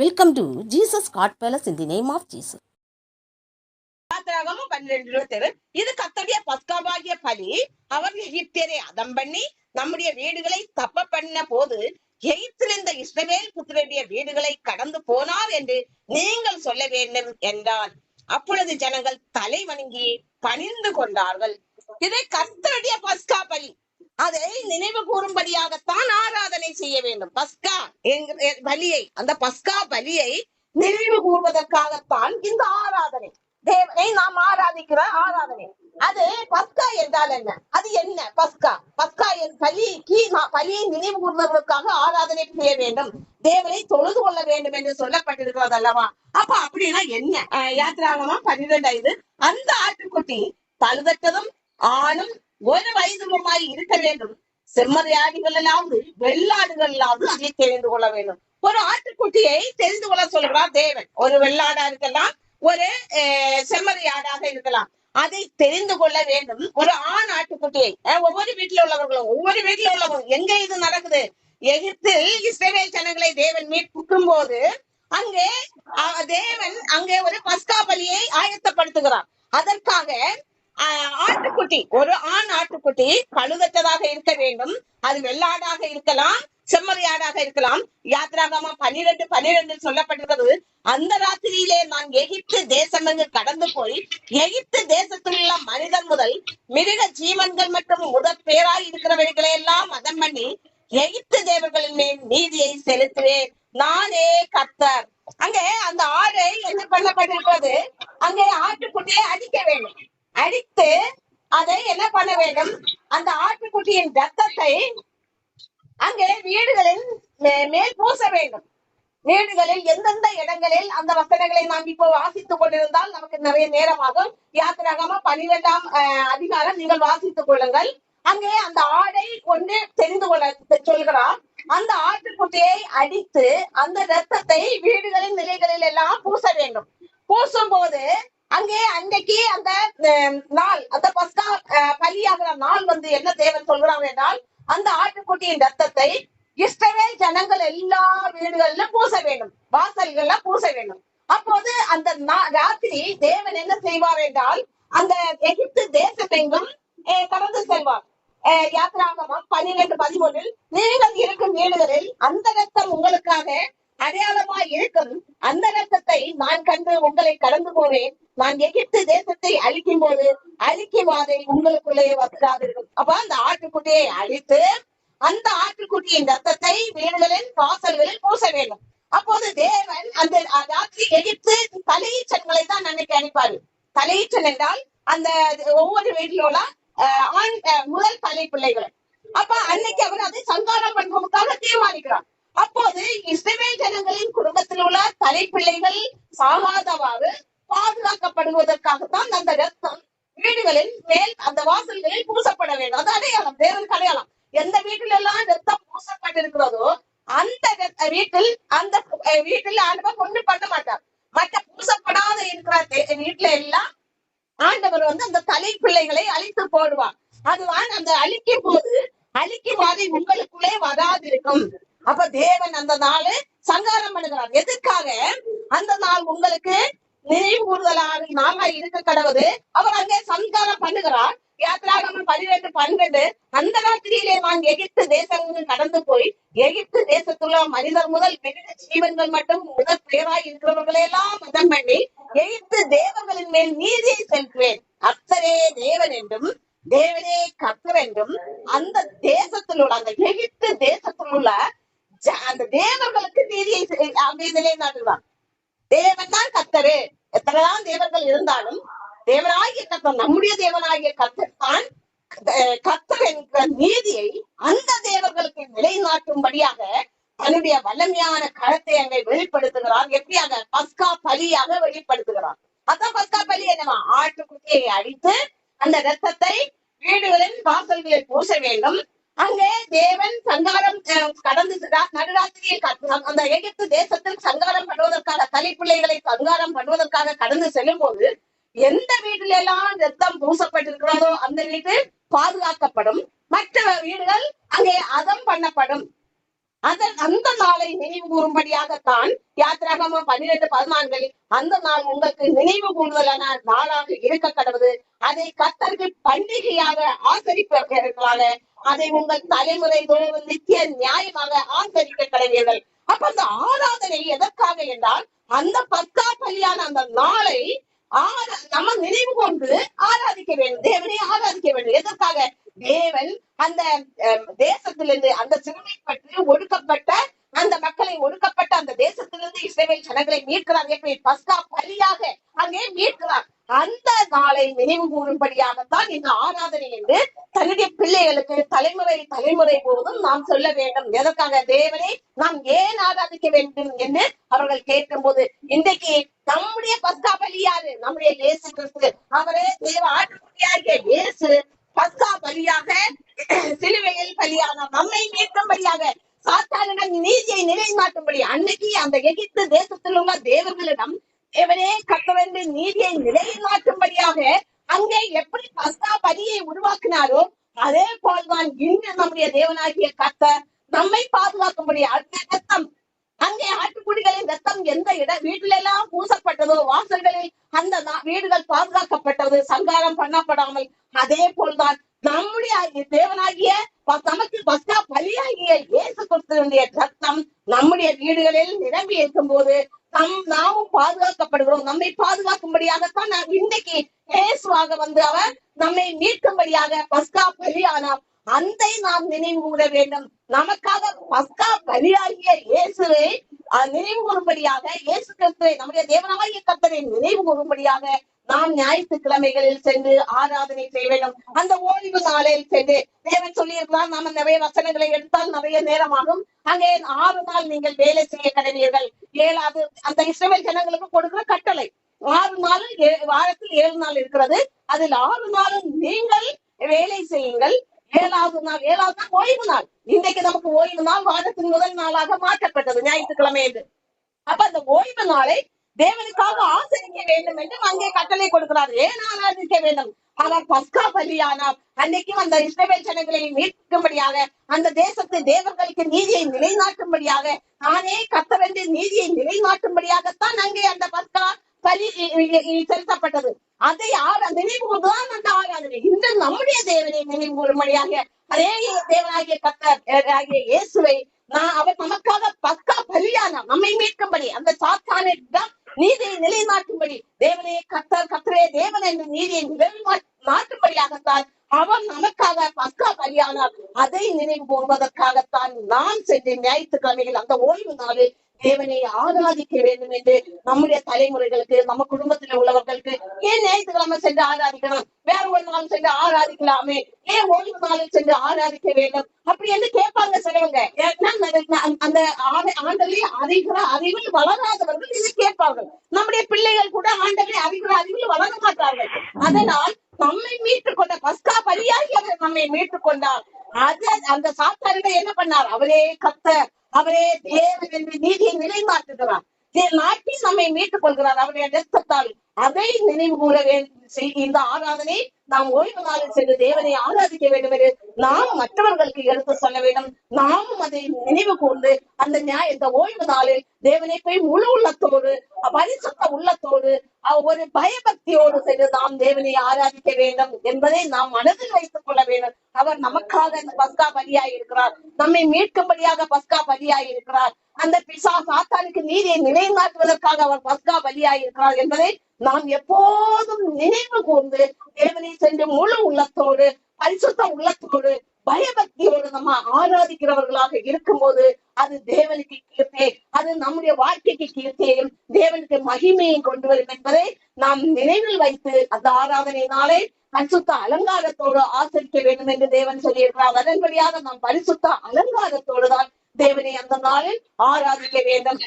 Welcome to Jesus God Palace in the name of Jesus. பன்னிரெண்டு இருபத்தி ஏழு இது கத்தடைய பஸ்காவாகிய பலி அவர் எகிப்தியரை அதம் பண்ணி நம்முடைய வீடுகளை தப்ப பண்ண போது எகிப்திலிருந்த இஸ்ரவேல் புத்திரருடைய வீடுகளை கடந்து போனார் என்று நீங்கள் சொல்ல வேண்டும் என்றான் அப்பொழுது ஜனங்கள் தலை வணங்கி பணிந்து கொண்டார்கள். இதை கர்த்தருடைய பஸ்கா பலி அதை நினைவு கூறும்படியாகத்தான் ஆராதனை செய்ய வேண்டும். பஸ்கா என்கிற பலியை அந்த பஸ்கா பலியை நினைவு கூறுவதற்காகத்தான் இந்த ஆராதனை. தேவனை நாம் ஆராதிக்கிற ஆராதனை. அது பஸ்கா என்றால் என்ன? அது என்ன பஸ்கா? பஸ்கா என் பலிக்கு பலியை நினைவு கூறுவதற்காக ஆராதனை செய்ய வேண்டும். தேவனை தொழுது கொள்ள வேண்டும் என்று சொல்லப்பட்டிருக்கிறது அல்லவா? அப்ப அப்படின்னா என்ன? யாத்திராகமா பன்னிரெண்டு ஐந்து. அந்த ஆட்டுக்குட்டி பழுதற்றதும் ஆணும் ஒரு வயதுமாய் இருக்க வேண்டும். செம்மறியாடுகளிலாவது வெள்ளாடுகளிலாவது அதை தெரிந்து கொள்ள வேண்டும். ஒரு ஆட்டுக்குட்டியை தெரிந்து கொள்ள சொல்கிறார் தேவன். ஒரு வெள்ளாடா இருக்கலாம் ஒரு அஹ், செம்மறியாடாக இருக்கலாம். அதை தெரிந்து கொள்ள வேண்டும். ஒரு ஆண் ஆட்டுக்குட்டியை ஒவ்வொரு வீட்டில் உள்ளவர்களும் ஒவ்வொரு வீட்டில் உள்ளவங்களும் எங்க இது நடக்குது? எகிப்தில் இஸ்ரேல் ஜனங்களை தேவன் மீட்கும் போது அங்கே அஹ், தேவன் அங்கே ஒரு பஸ்கா பலியை ஆயத்தப்படுத்துகிறார். அதற்காக ஆட்டுக்குட்டி. ஒரு ஆண் ஆட்டுக்குட்டி பழுதற்றதாக இருக்க வேண்டும். அது வெள்ளாடாக இருக்கலாம் செம்மறியாடாக இருக்கலாம். யாத்ராகமா பன்னிரெண்டு பனிரெண்டு சொல்லப்பட்டிருக்கிறது. அந்த ராத்திரியிலே நான் எகிப்து தேசமெங்கு கடந்து போய் எகிப்து தேசத்தில் உள்ள மனிதன் முதல் மிருக ஜீவன்கள் மற்றும் முதற் பேராய் இருக்கிறவர்களை எல்லாம் மதம் பண்ணி எகிப்து தேவர்களின் மேல் நீதியை செலுத்துவேன். நானே கர்த்தர். அங்கே அந்த ஆடை என்ன பண்ணப்பட்டிருக்கிறது? அங்கே ஆட்டுக்குட்டியை அடிக்க வேண்டும். அடித்து அதை என்ன பண்ண வேண்டும்? அந்த ஆட்டுக்குட்டியின் ரத்தத்தை அங்கே வீடுகளின் மேல் பூச வேண்டும். வீடுகளில் எந்தெந்த இடங்களில் அந்த வசனங்களை நாம் இப்போ வாசித்துக் கொண்டிருந்தால் நமக்கு நிறைய நேரமாகும். யாத்திராகமா பன்னிரெண்டாம் அதிகாரம் நீங்கள் வாசித்துக் கொள்ளுங்கள். அங்கே அந்த ஆடை கொண்டு தெரிந்து கொள்ள சொல்கிறார். அந்த ஆட்டுக்குட்டியை அடித்து அந்த ரத்தத்தை வீடுகளின் நிலைகளில் எல்லாம் பூச வேண்டும். பூசும் போது அங்கே அன்றைக்கு அந்த நாள் அந்த பஸ்கா அஹ், பலியாகிற நாள் வந்து என்ன தேவன் சொல்கிறார் என்றால் அந்த ஆட்டுக்குட்டியின் ரத்தத்தை இஸ்ரவேல் ஜனங்கள் எல்லா வீடுகளிலும் பூச வேண்டும். வாசல்கள்ல பூச வேண்டும். அப்போது அந்த நா- ராத்திரி தேவன் என்ன செய்வார் என்றால் அந்த எகிப்து தேசம் அஹ், கடந்து செல்வார். அஹ், பன்னிரெண்டு பதிமூன்றில் நீங்கள் இருக்கும் வீடுகளில் அந்த ரத்தம் உங்களுக்காக அடையாளமாய் இருக்கும் அந்த ரத்தத்தை நான் கண்டு உங்களை கடந்து போவேன். நான் எகிப்து தேசத்தை அழிக்கும் போது அழிக்கும் அதை உங்களுக்குள்ளே வராதிருக்கும் அப்ப அந்த ஆட்டுக்குட்டியை அழித்து அந்த ஆட்டுக்குட்டியின் ரத்தத்தை வீடுகளின் வாசல்களில் பூச வேண்டும். அப்போது தேவன் அந்த ராத்திரி எகிப்து தலையீச்சன்களை தான் அன்னைக்கு அனுப்பாரு தலையீச்சன் என்றால் அந்த ஒவ்வொரு வீட்டிலோட ஆண் முதல் தலை பிள்ளைகள் அப்ப அன்னைக்கு அவர் அதை சங்காரம் பண்ணுவதற்காக தீர்மானிக்கிறார். அப்போது இஸ்ரேல் ஜனங்களின் குடும்பத்தில் உள்ள தலைப்பிள்ளைகள் சாகாதவாறு பாதுகாக்கப்படுவதற்காகத்தான் அந்த ரத்தம் வீடுகளில் மேல் அந்த வாசல்களில் பூசப்பட வேண்டும். அது அடையாளம் தேவனுக்கு அடையாளம். எந்த வீட்டில எல்லாம் ரத்தம் பூசப்பட்டிருக்கிறதோ அந்த வீட்டில் அந்த அஹ், வீட்டில் ஆண்டவர் கொண்டு பண்ண மாட்டார். மற்ற பூசப்படாத இருக்கிற வீட்டுல எல்லாம் ஆண்டவர் வந்து அந்த தலை பிள்ளைகளை அழித்து போடுவார். அதுதான் அந்த அழிக்கும் போது அழிக்கும் அதை உங்களுக்குள்ளே வராதிருக்கும். அப்ப தேவன் அந்த நாள் சங்காரம் பண்ணுகிறார். எதற்காக? அந்த நாள் உங்களுக்கு நினைவு கூறுதலாக நாளாய் இருக்க கடவுது அவர் அங்கே சங்காரம் பண்ணுகிறார். யாத்திராகமம் பன்னிரெண்டு பன்னிரெண்டு அந்த ராத்திரியிலே நான் எகிப்து தேசம் கடந்து போய் எகிப்து தேசத்துள்ள மனிதர் முதல் மிருக ஜீவன்கள் மட்டும் முதல் பேராய் இருக்கிறவர்களை எல்லாம் மதம் பண்ணி எகிப்து தேவர்களின் மேல் நீதியை செல்கிறேன் கர்த்தரே தேவன் என்றும் தேவனே கர்த்தர் என்றும் அந்த தேசத்தில் உள்ள அந்த எகிப்து தேசத்தில் உள்ள அந்த தேவர்களுக்கு நீதியை செ- அங்கே நிலைநாட்டுவார் தேவன் தான் கத்தரு எத்தனைதான் தேவர்கள் இருந்தாலும் தேவனாகிய கத்தர் நம்முடைய தேவனாகிய கத்தான் தான் அஹ், என்கிற நீதியை அந்த தேவர்களுக்கு நிலைநாட்டும்படியாக தன்னுடைய வல்லமையான கரத்தை அங்கே வெளிப்படுத்துகிறார். எப்படியாக? பஸ்கா பலியாக வெளிப்படுத்துகிறார். அதான் பஸ்கா பலி என்னவா? ஆட்டுக்குட்டியை அடித்து அந்த ரத்தத்தை வீடுகளின் வாசல்களில் பூச வேண்டும். அங்கே தேவன் சங்காரம் கடந்து ரா- நடுராத்திரியில் அந்த எகிப்து தேசத்தில் சங்காரம் பண்ணுவதற்காக தலைப்பிள்ளைகளை சங்காரம் பண்ணுவதற்காக கடந்து செல்லும் போது எந்த வீட்டில எல்லாம் ரத்தம் பூசப்பட்டிருக்கிறதோ அந்த வீடு பாதுகாக்கப்படும். மற்ற வீடுகள் அங்கே அதம் பண்ணப்படும். அதன் அந்த நாளை நினைவு கூறும்படியாகத்தான் யாத்திராகமா பன்னிரெண்டு பதினான்கில் அந்த நாள் உங்களுக்கு நினைவு கூடுதலான நாளாக இருக்க கடவுது அதை கத்தருக்கு பண்டிகையாக ஆசரிப்பவர்களாக அதை உங்கள் தலைமுறை தோறும் நித்திய நியாயமாக ஆதரிக்க கடவீர்கள் அப்ப அந்த ஆராதனை எதற்காக என்றால் அந்த பத்தா பலியான அந்த நாளை நம்ம நினைவு கொண்டு ஆராதிக்க வேண்டும். தேவனை ஆராதிக்க வேண்டும். எதற்காக? தேவன் அந்த தேசத்திலிருந்து அந்த சிறுமை பற்றி ஒடுக்கப்பட்ட அந்த மக்களை ஒடுக்கப்பட்ட அந்த தேசத்திலிருந்து இஸ்ரேல் ஜனங்களை மீட்கிறார் எப்படி பஸ்கா பலியாக அங்கே மீட்கிறார். அந்த நாளை நினைவு கூறும்படியாகத்தான் இந்த ஆராதனை என்று தன்னுடைய பிள்ளைகளுக்கு தலைமுறை தலைமுறை போதும் நாம் சொல்ல வேண்டும். எதற்காக? தேவனை நாம் ஏன் ஆராதிக்க வேண்டும் என்று அவர்கள் கேட்கும் போது இன்றைக்கு நம்முடைய பஸ்கா பலியாரு நம்முடைய இயேசு கிறிஸ்து. அவரே தேவ ஆட்டுக்குட்டியாகிய இயேசு பஸ்கா பலியாக சிலுவையில் பலியான நம்மை மீட்கும்படியாக சாத்தானிடம் நீதியை நிலைநாட்டும்படி அன்னைக்கு அந்த எகிப்து தேசத்தில் உள்ள தேவர்களிடம் தேவனே கத்தவென்று நீதியை நிலைநாட்டும்படியாக அங்கே எப்படி பஸ்தா பலியை உருவாக்கினாரோ அதே போல்தான் இன்று நம்முடைய தேவனாகிய கத்தர் நம்மை பாதுகாக்கும்படி அந்த ரத்தம். அங்கே ஆட்டுக்குடிகளின் ரத்தம் எந்த இட வீட்டில எல்லாம் பூசப்பட்டதோ வாசல்களில் அந்த வீடுகள் பாதுகாக்கப்பட்டது சங்காரம் பண்ணப்படாமல் அதே போல்தான் நம்முடைய தேவனாகிய நமக்கு பஸ்கா பலியாகிய இயேசு கிறிஸ்துவினுடைய ரத்தம் நம்முடைய வீடுகளில் நிரம்பி இருக்கும் போது நம் நாமும் பாதுகாக்கப்படுகிறோம். நம்மை பாதுகாக்கும்படியாகத்தான் நாம் இன்றைக்கு இயேசுவாக வந்து அவர் நம்மை மீட்கும்படியாக பஸ்கா பலியானார். அந்தை நாம் நினைவு கூற வேண்டும். நமக்காக பஸ்கா பலியாகிய இயேசுவை நினைவு கூறும்படியாக இயேசு கிறிஸ்துவை நம்முடைய தேவனாகிய கத்தரை நினைவு கூறும்படியாக நாம் ஞாயிற்றுக்கிழமைகளில் சென்று ஆராதனை செய்ய வேண்டும் அந்த ஓய்வு நாளில் சென்று தேவன் சொல்லியிருக்கிறார் நாம் நிறைய வசனங்களை எடுத்தால் நிறைய நேரமாகும். அங்கே ஆறு நாள் நீங்கள் வேலை செய்ய கடவீர்கள். ஏழாவது அந்த இஸ்ரேல் ஜனங்களுக்கு கொடுக்கிற கட்டளை. ஆறு நாள் ஏ- வாரத்தில் ஏழு நாள் இருக்கிறது. அதில் ஆறு நாளும் நீங்கள் வேலை செய்யுங்கள். ஏழாவது நாள் ஏழாவது நாள் ஓய்வு நாள். இன்றைக்கு நமக்கு ஓய்வு நாள் வாரத்தின் முதல் நாளாக மாற்றப்பட்டது. ஞாயிற்றுக்கிழமை என்று. அப்ப அந்த ஓய்வு நாளை தேவனுக்காக ஆசரிக்க வேண்டும் என்று அங்கே கட்டளை கொடுக்கிறார். ஏன் ஆராதிக்க வேண்டும்? அவர் பஸ்கா பலியானார் அன்னைக்கும் அந்த இஸ்ரவேல் ஜனங்களை மீட்கும்படியாக அந்த தேசத்து தேவர்களுக்கு நீதியை நிலைநாட்டும்படியாக நானே கத்தவென்று நீதியை நிலைநாட்டும்படியாகத்தான் அங்கே அந்த பஸ்கா பலி செலுத்தப்பட்டது. அதை ஆற நினைவு கூறுதான் அந்த ஆராதனை. இன்று நம்முடைய தேவனை நினைவு கூறும்படியாக அதே தேவனாகிய கத்தர் ஆகிய இயேசுவை நான் அவர் நமக்காக பக்கா பலியானார் நம்மை மீட்கும்படி அந்த சாத்தானிடம் நீதியை நிலைநாட்டும்படி தேவனே கத்தர் கத்தரே தேவன் என்று நீதியை நிலைநாட்டும்படியாகத்தான் அவர் நமக்காக பக்கா பலியானார் அதை நினைவு போடுவதற்காகத்தான் நான் சென்று ஞாயிற்றுக்கிழமைகள் அந்த ஓய்வு நாளில் தேவனை ஆராதிக்க வேண்டும் என்று நம்முடைய தலைமுறைகளுக்கு நம்ம குடும்பத்தில் உள்ளவர்களுக்கு ஏன் ஞாயிற்றுக்கிழமை சென்று ஆராதிக்கணும் வேற ஒரு நாள் சென்று ஆராதிக்கலாமே? ஏன் ஓய்வு நாளில் சென்று ஆராதிக்க வேண்டும்? அப்படி என்று கேட்பாங்க சிலவங்க. ஏன்னா அந்த- அந்த ஆண்டவரை அறிகிற அறிவில் வளராதவர்கள் இதை கேட்பார்கள். நம்முடைய பிள்ளைகள் கூட ஆண்டவரை அறிகிற அறிவில் வளர மாட்டார்கள். அதனால் நம்மை மீட்டுக் கொண்ட பஸ்கா பலியாகி அவர் நம்மை மீட்டுக் கொண்டார் அது அந்த சாத்தாரிடம் என்ன பண்ணார்? அவரே கத்த அவரே தேவன் என்று நீதியை நிலைநாட்டுகிறார். தே- நாட்டி நம்மை மீட்டுக் கொள்கிறார் அவருடைய ரத்தத்தால் அதை நினைவு கூற வேண்டும் இந்த ஆராதனை நாம் ஓய்வு நாளில் சென்று தேவனை ஆராதிக்க வேண்டும் என்று நாம் மற்றவர்களுக்கு எடுத்து சொல்ல வேண்டும். நாமும் அதை நினைவு கூர்ந்து அந்த நியாய இந்த ஓய்வு நாளில் தேவனை போய் முழு உள்ளத்தோடு பரிசுத்த உள்ளத்தோடு ஒரு பயபக்தியோடு சென்று நாம் தேவனை ஆராதிக்க வேண்டும் என்பதை நாம் மனதில் வைத்துக் கொள்ள வேண்டும். அவர் நமக்காக இந்த பஸ்கா பலியாய் இருக்கிறார். நம்மை மீட்கும்படியாக பஸ்கா பலியாய் இருக்கிறார். அந்த பிசா சாத்தானுக்கு நீதியை நிலைநாட்டுவதற்காக அவர் பஸ்கா பலியாய் இருக்கிறார் என்பதை நாம் எப்போதும் நினைவு கூர்ந்து தேவனை சென்று முழு உள்ளத்தோடு பரிசுத்த உள்ளத்தோடு பயபக்தியோடு நம்ம ஆராதிக்கிறவர்களாக இருக்கும்போது அது தேவனுக்கு கீர்த்தி அது நம்முடைய வாழ்க்கைக்கு கீர்த்தியையும் தேவனுக்கு மகிமையும் கொண்டு வரும் என்பதை நாம் நினைவில் வைத்து அந்த ஆராதனையினாலே பரிசுத்த அலங்காரத்தோடு ஆசரிக்க வேண்டும் என்று தேவன் சொல்லியிருக்கிறார். அதன்படியாக நாம் பரிசுத்த அலங்காரத்தோடு தான் தேவனை அந்த நாளில் ஆராதிக்க வேண்டும்.